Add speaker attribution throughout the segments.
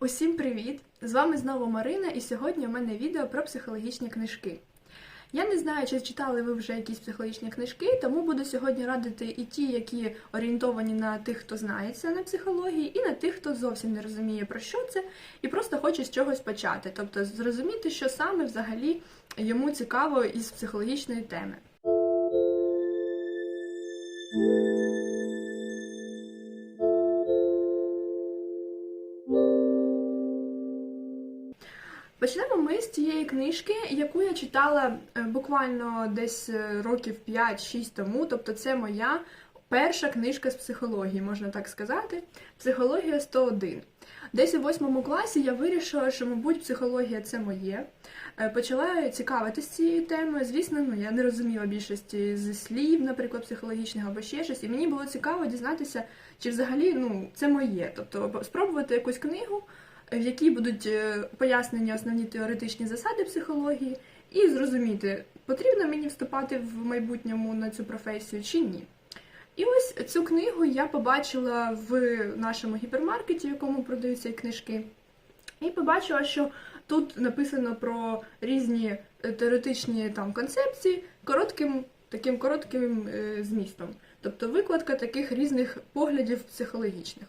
Speaker 1: Усім привіт! З вами знову Марина, і сьогодні у мене відео про психологічні книжки. Я не знаю, чи читали ви вже якісь психологічні книжки, тому буду сьогодні радити і ті, які орієнтовані на тих, хто знається на психології, і на тих, хто зовсім не розуміє про що це, і просто хоче з чогось почати, тобто зрозуміти, що саме взагалі йому цікаво із психологічної теми. Почнемо ми з тієї книжки, яку я читала е, буквально десь е, років 5-6 тому. Тобто, це моя перша книжка з психології, можна так сказати. Психологія 101. Десь у восьмому класі я вирішила, що, мабуть, психологія це моє. Е, Почала цікавитися цією темою. Звісно, ну я не розуміла більшості з слів, наприклад, психологічних або ще щось. І мені було цікаво дізнатися, чи взагалі ну, це моє. Тобто спробувати якусь книгу в якій будуть е, пояснені основні теоретичні засади психології, і зрозуміти, потрібно мені вступати в майбутньому на цю професію чи ні. І ось цю книгу я побачила в нашому гіпермаркеті, в якому продаються книжки, і побачила, що тут написано про різні е, теоретичні там концепції коротким таким коротким е, змістом, тобто викладка таких різних поглядів психологічних.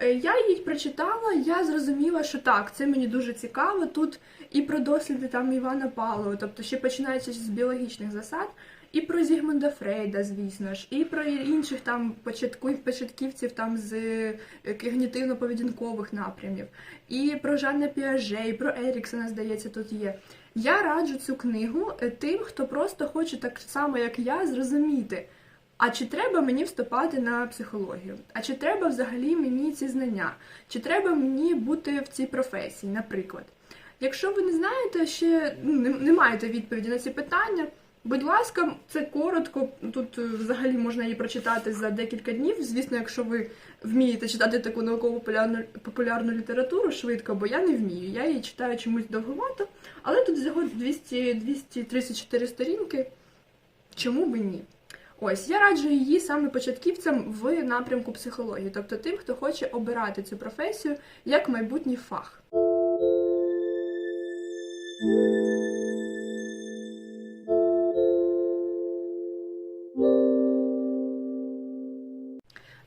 Speaker 1: Е, Я її прочитала, я зрозуміла, що так, це мені дуже цікаво. Тут і про досліди там Івана Павлова, тобто ще починаючи з біологічних засад, і про Зігмунда Фрейда, звісно ж, і про інших там початків, початківців там з е, когнітивно-поведінкових напрямів, і про Жанна Піаже, і про Еріксона, здається, тут є. Я раджу цю книгу е, тим, хто просто хоче так само, як я, зрозуміти. А чи треба мені вступати на психологію? А чи треба взагалі мені ці знання? Чи треба мені бути в цій професії, наприклад? Якщо ви не знаєте, ще ну, не, маєте відповіді на ці питання, будь ласка, це коротко. Тут е, взагалі можна її прочитати за декілька днів. Звісно, якщо ви вмієте читати таку науково популярну, популярну літературу швидко, бо я не вмію. Я її читаю чомусь довговато, але тут всього 200, 234 сторінки. Чому би ні? Ось я раджу її саме початківцям в напрямку психології, тобто тим, хто хоче обирати цю професію як майбутній фах.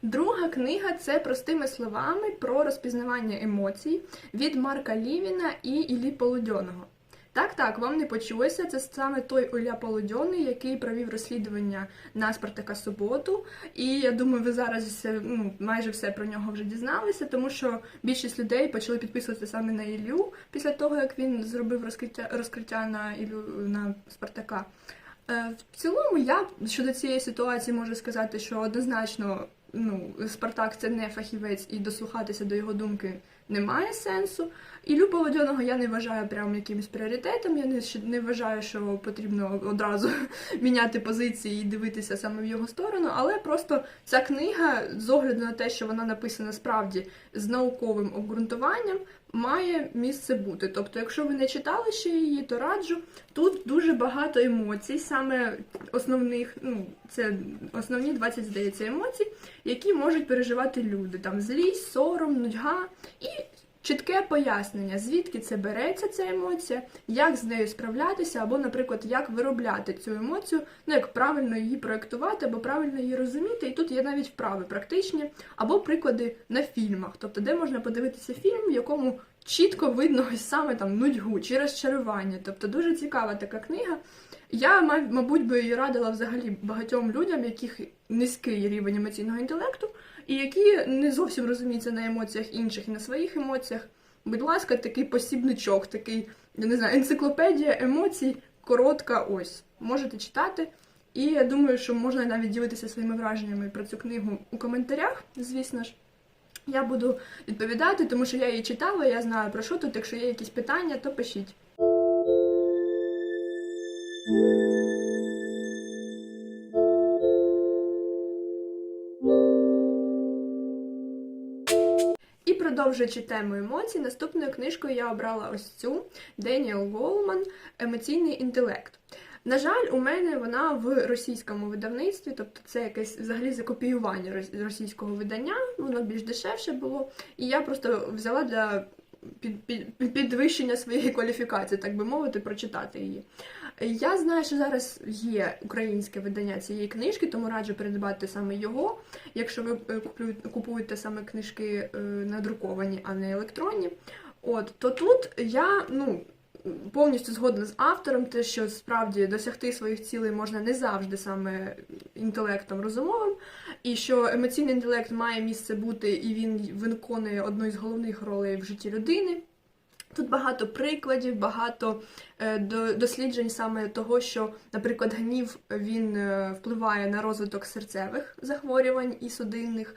Speaker 1: Друга книга це простими словами про розпізнавання емоцій від Марка Лівіна і Іллі Полудьоного. Так, так, вам не почулося. Це саме той Оля Полудьонний, який провів розслідування на Спартака Суботу. І я думаю, ви зараз все, ну, майже все про нього вже дізналися, тому що більшість людей почали підписуватися саме на Іллю після того, як він зробив розкриття розкриття на Іллю на Спартака. Е, В цілому, я щодо цієї ситуації можу сказати, що однозначно ну, Спартак це не фахівець, і дослухатися до його думки немає сенсу. Іллю Полодьоного я не вважаю прям якимось пріоритетом. Я не, не вважаю, що потрібно одразу міняти позиції і дивитися саме в його сторону. Але просто ця книга, з огляду на те, що вона написана справді з науковим обґрунтуванням, має місце бути. Тобто, якщо ви не читали ще її, то раджу. Тут дуже багато емоцій, саме основних, ну це основні 20, здається, емоцій, які можуть переживати люди. Там злість, сором, нудьга і чітке пояснення, звідки це береться ця емоція, як з нею справлятися, або, наприклад, як виробляти цю емоцію, ну як правильно її проєктувати, або правильно її розуміти. І тут є навіть вправи практичні, або приклади на фільмах, тобто, де можна подивитися фільм, в якому чітко видно ось саме там нудьгу чи розчарування. Тобто дуже цікава така книга. Я, мабуть, би її радила взагалі багатьом людям, яких низький рівень емоційного інтелекту, і які не зовсім розуміються на емоціях інших і на своїх емоціях. Будь ласка, такий посібничок, такий, я не знаю, енциклопедія емоцій, коротка, ось. Можете читати. І я думаю, що можна навіть ділитися своїми враженнями про цю книгу у коментарях, звісно ж. Я буду відповідати, тому що я її читала, я знаю про що тут. Якщо є якісь питання, то пишіть. Продовжуючи тему емоцій, наступною книжкою я обрала ось цю Деніел Голман Емоційний інтелект. На жаль, у мене вона в російському видавництві, тобто це якесь взагалі закопіювання рос- російського видання, воно більш дешевше було. І я просто взяла для під, під, підвищення своєї кваліфікації, так би мовити, прочитати її. Я знаю, що зараз є українське видання цієї книжки, тому раджу придбати саме його. Якщо ви е, купуєте саме книжки е, надруковані, а не електронні. От, то тут я ну, повністю згодна з автором, те, що справді досягти своїх цілей можна не завжди саме інтелектом розумовим, і що емоційний інтелект має місце бути, і він виконує одну із головних ролей в житті людини. Тут багато прикладів, багато е, до- досліджень саме того, що, наприклад, гнів він е, впливає на розвиток серцевих захворювань і судинних.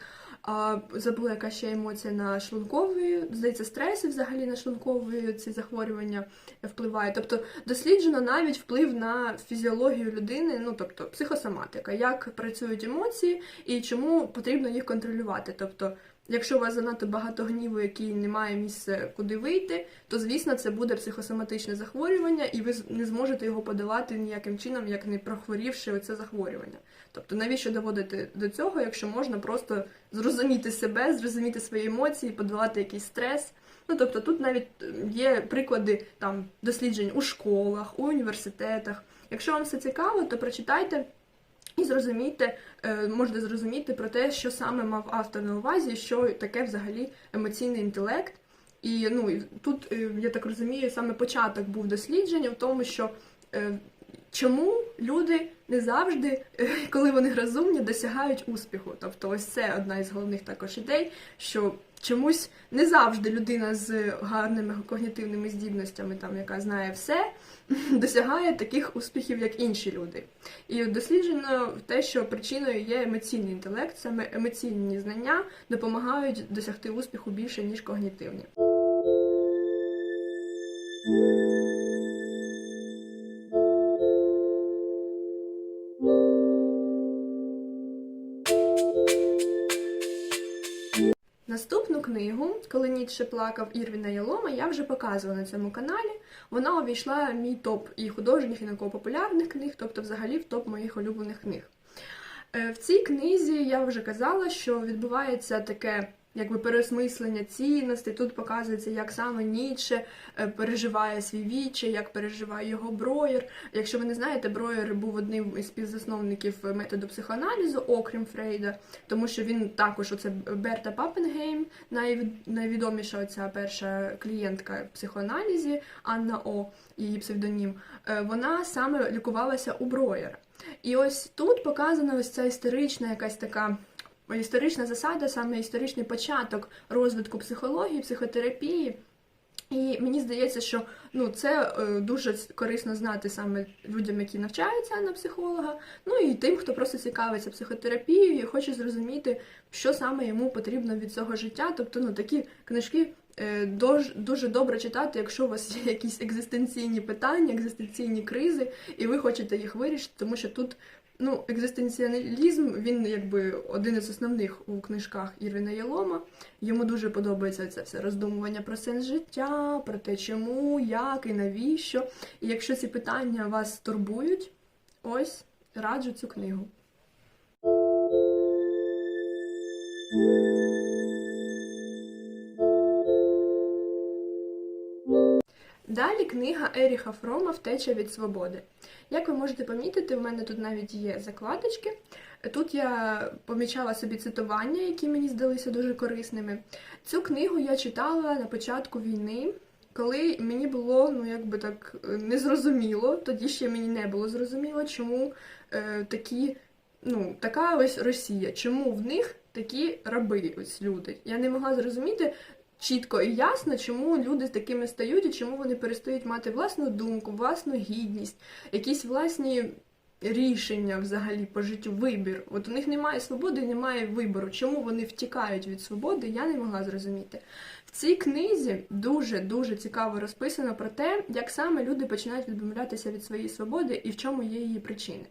Speaker 1: Забула, яка ще емоція на шлункові, здається, стрес і взагалі на шлункові ці захворювання впливає. Тобто досліджено навіть вплив на фізіологію людини, ну тобто психосоматика, як працюють емоції і чому потрібно їх контролювати. Тобто, якщо у вас занадто багато гніву, який не має місця куди вийти, то звісно це буде психосоматичне захворювання, і ви не зможете його подолати ніяким чином, як не прохворівши оце захворювання. Тобто, навіщо доводити до цього, якщо можна просто зрозуміти себе, зрозуміти свої емоції, подолати якийсь стрес. Ну тобто тут навіть є приклади там досліджень у школах, у університетах. Якщо вам все цікаво, то прочитайте і зрозумійте, е, можете зрозуміти про те, що саме мав автор на увазі, що таке взагалі емоційний інтелект. І ну тут е, я так розумію, саме початок був дослідження в тому, що е, чому люди не завжди, коли вони розумні, досягають успіху. Тобто, ось це одна із головних також ідей, що чомусь не завжди людина з гарними когнітивними здібностями, там яка знає все, досягає таких успіхів, як інші люди. І досліджено те, що причиною є емоційний інтелект, саме емоційні знання допомагають досягти успіху більше ніж когнітивні. Книгу, коли Ніцше плакав Ірвіна Ялома, я вже показувала на цьому каналі. Вона увійшла в мій топ і художніх, і науково-популярних книг, тобто взагалі в топ моїх улюблених книг. Е, В цій книзі я вже казала, що відбувається таке якби переосмислення цінностей. Тут показується, як саме Ніцше е, переживає свій віче, як переживає його Броєр. Якщо ви не знаєте, Броєр був одним із співзасновників методу психоаналізу, окрім Фрейда, тому що він також оце Берта Папенгейм, найвідоміша оця перша клієнтка психоаналізі Анна О, її псевдонім. е, Вона саме лікувалася у Броєра. І ось тут показана ось ця історична якась така історична засада, саме історичний початок розвитку психології, психотерапії. І мені здається, що ну це е, дуже корисно знати саме людям, які навчаються на психолога, ну і тим, хто просто цікавиться психотерапією і хоче зрозуміти, що саме йому потрібно від цього життя. Тобто, ну такі книжки е, дуже добре читати, якщо у вас є якісь екзистенційні питання, екзистенційні кризи, і ви хочете їх вирішити, тому що тут ну, екзистенціалізм, він якби один із основних у книжках Ірвіна Єлома. Йому дуже подобається це все роздумування про сенс життя, про те, чому, як і навіщо. І якщо ці питання вас турбують, ось раджу цю книгу. Далі книга Еріха Фрома Втеча від свободи. Як ви можете помітити, в мене тут навіть є закладочки. Тут я помічала собі цитування, які мені здалися дуже корисними. Цю книгу я читала на початку війни, коли мені було ну якби так е, незрозуміло, тоді ще мені не було зрозуміло, чому е, такі, ну, така ось Росія, чому в них такі раби, ось люди. Я не могла зрозуміти чітко і ясно, чому люди такими стають і чому вони перестають мати власну думку, власну гідність, якісь власні рішення взагалі по життю, вибір. От у них немає свободи, немає вибору. Чому вони втікають від свободи, я не могла зрозуміти. В цій книзі дуже дуже цікаво розписано про те, як саме люди починають відмовлятися від своєї свободи і в чому є її причини.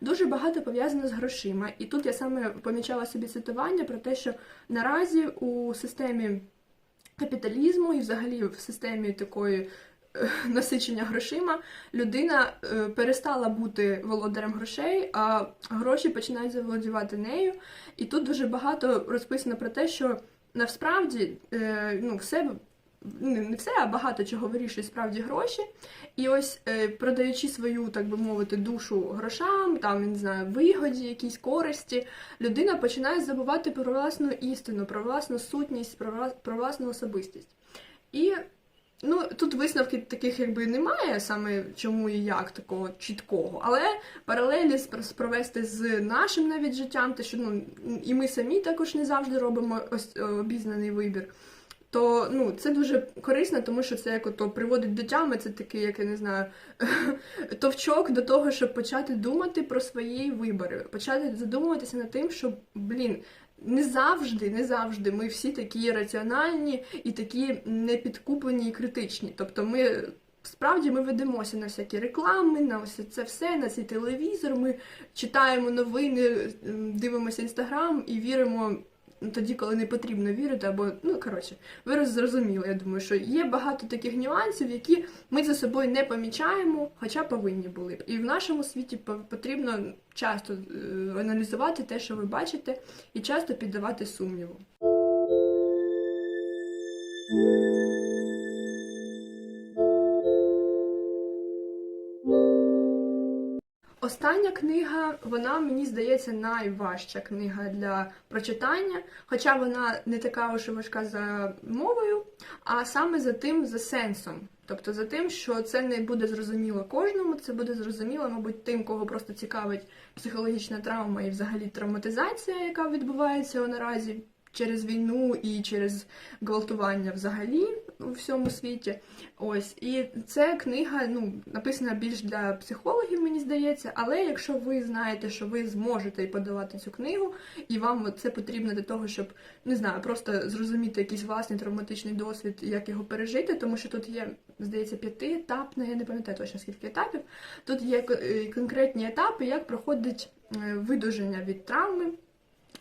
Speaker 1: Дуже багато пов'язано з грошима, і тут я саме помічала собі цитування про те, що наразі у системі капіталізму і взагалі в системі такої е, насичення грошима, людина е, перестала бути володарем грошей, а гроші починають заволодівати нею. І тут дуже багато розписано про те, що насправді е, ну, все. Не не все, а багато чого вирішує справді гроші. І ось е, продаючи свою, так би мовити, душу грошам, там не знаю, вигоді, якісь користі, людина починає забувати про власну істину, про власну сутність, про, власну особистість. І ну, тут висновків таких якби немає, саме чому і як такого чіткого, але паралелі провести з нашим навіть життям, те, що ну, і ми самі також не завжди робимо ось е, обізнаний вибір. То ну це дуже корисно, тому що це як ото приводить до тями, це такий, як я не знаю, товчок до того, щоб почати думати про свої вибори, почати задумуватися над тим, що блін. Не завжди, не завжди ми всі такі раціональні і такі непідкуплені і критичні. Тобто ми справді ми ведемося на всякі реклами, на ось це все, на цей телевізор. Ми читаємо новини, дивимося інстаграм і віримо тоді, коли не потрібно вірити, або ну коротше, ви зрозуміли. Я думаю, що є багато таких нюансів, які ми за собою не помічаємо, хоча повинні були б. І в нашому світі по- потрібно часто е, аналізувати те, що ви бачите, і часто піддавати сумніву. Остання книга, вона мені здається найважча книга для прочитання, хоча вона не така і важка за мовою, а саме за тим, за сенсом. Тобто за тим, що це не буде зрозуміло кожному, це буде зрозуміло, мабуть, тим, кого просто цікавить психологічна травма і взагалі травматизація, яка відбувається наразі через війну і через гвалтування взагалі у всьому світі. Ось і ця книга ну написана більш для психологів, мені здається. Але якщо ви знаєте, що ви зможете подавати цю книгу, і вам це потрібно для того, щоб не знаю, просто зрозуміти якийсь власний травматичний досвід, як його пережити, тому що тут є, здається, п'ятиетапна, я не пам'ятаю точно скільки етапів. Тут є е, конкретні етапи, як проходить е, видуження від травми.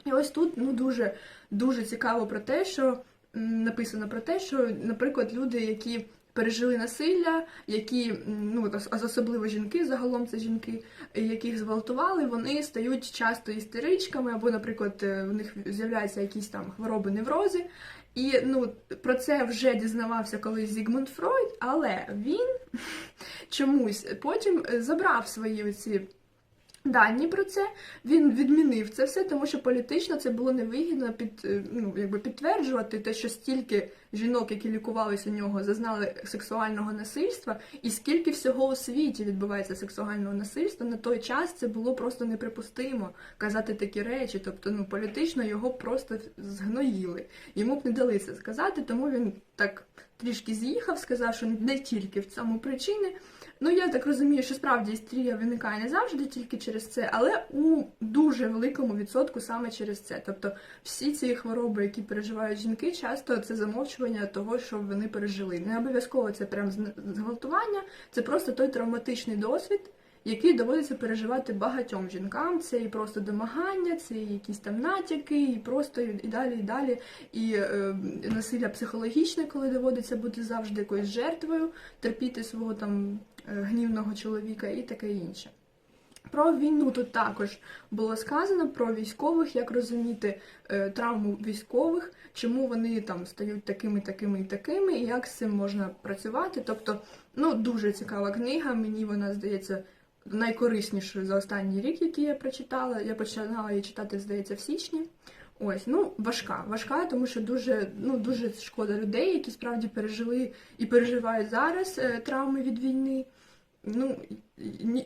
Speaker 1: І ось тут ну дуже дуже цікаво про те, що написано про те, що, наприклад, люди, які пережили насилля, які ну особливо жінки, загалом це жінки, яких зґвалтували, вони стають часто істеричками, або, наприклад, е, в них з'являються якісь там хвороби, неврози. І ну про це вже дізнавався колись Зігмунд Фройд, але він чомусь потім забрав свої оці дані про це. Він відмінив це все, тому що політично це було невигідно під, е, ну, якби підтверджувати те, що стільки жінок, які лікувалися у нього, зазнали сексуального насильства, і скільки всього у світі відбувається сексуального насильства, на той час це було просто неприпустимо казати такі речі. Тобто, ну політично його просто згноїли. Йому б не дали це сказати, тому він так трішки з'їхав, сказав, що не тільки в цьому причини. Ну, я так розумію, що справді істерія виникає не завжди тільки через це, але у дуже великому відсотку саме через це. Тобто всі ці хвороби, які переживають жінки, часто це замовчування того, що вони пережили. Не обов'язково це прям зґвалтування, це просто той травматичний досвід, який доводиться переживати багатьом жінкам. Це і просто домагання, це і якісь там натяки, і просто і далі, і далі. І е, насилля психологічне, коли доводиться бути завжди якоюсь жертвою, терпіти свого там гнівного чоловіка і таке інше. Про війну тут також було сказано про військових, як розуміти е, травму військових, чому вони там стають такими, такими і такими, і як з цим можна працювати. Тобто, ну дуже цікава книга. Мені вона здається найкориснішою за останній рік, який я прочитала. Я починала її читати, здається, в січні. Ось, ну важка, важка, тому що дуже, ну дуже шкода людей, які справді пережили і переживають зараз е, травми від війни. Ну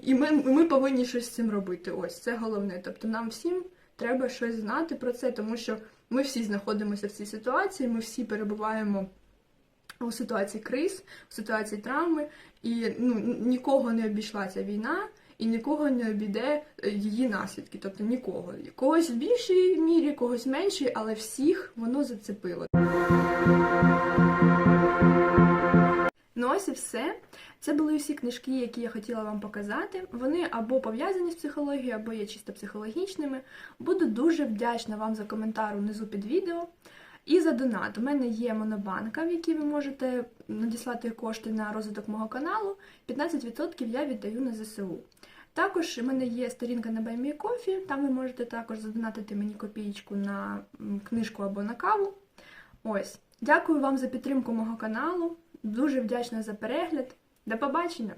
Speaker 1: і, ми, ми повинні щось з цим робити. Ось це головне. Тобто нам всім треба щось знати про це, тому що ми всі знаходимося в цій ситуації, ми всі перебуваємо у ситуації криз, у ситуації травми, і ну нікого не обійшла ця війна. І нікого не обійде е, її наслідки, тобто нікого. Когось в більшій мірі, когось в меншій, але всіх воно зацепило. Ну ось і все. Це були усі книжки, які я хотіла вам показати. Вони або пов'язані з психологією, або є чисто психологічними. Буду дуже вдячна вам за коментар внизу під відео. І за донат. У мене є монобанка, в якій ви можете надіслати кошти на розвиток мого каналу. 15% я віддаю на ЗСУ. Також у мене є сторінка на BuyMeCoffee, там ви можете також задонатити мені копієчку на книжку або на каву. Ось. Дякую вам за підтримку мого каналу. Дуже вдячна за перегляд. До побачення!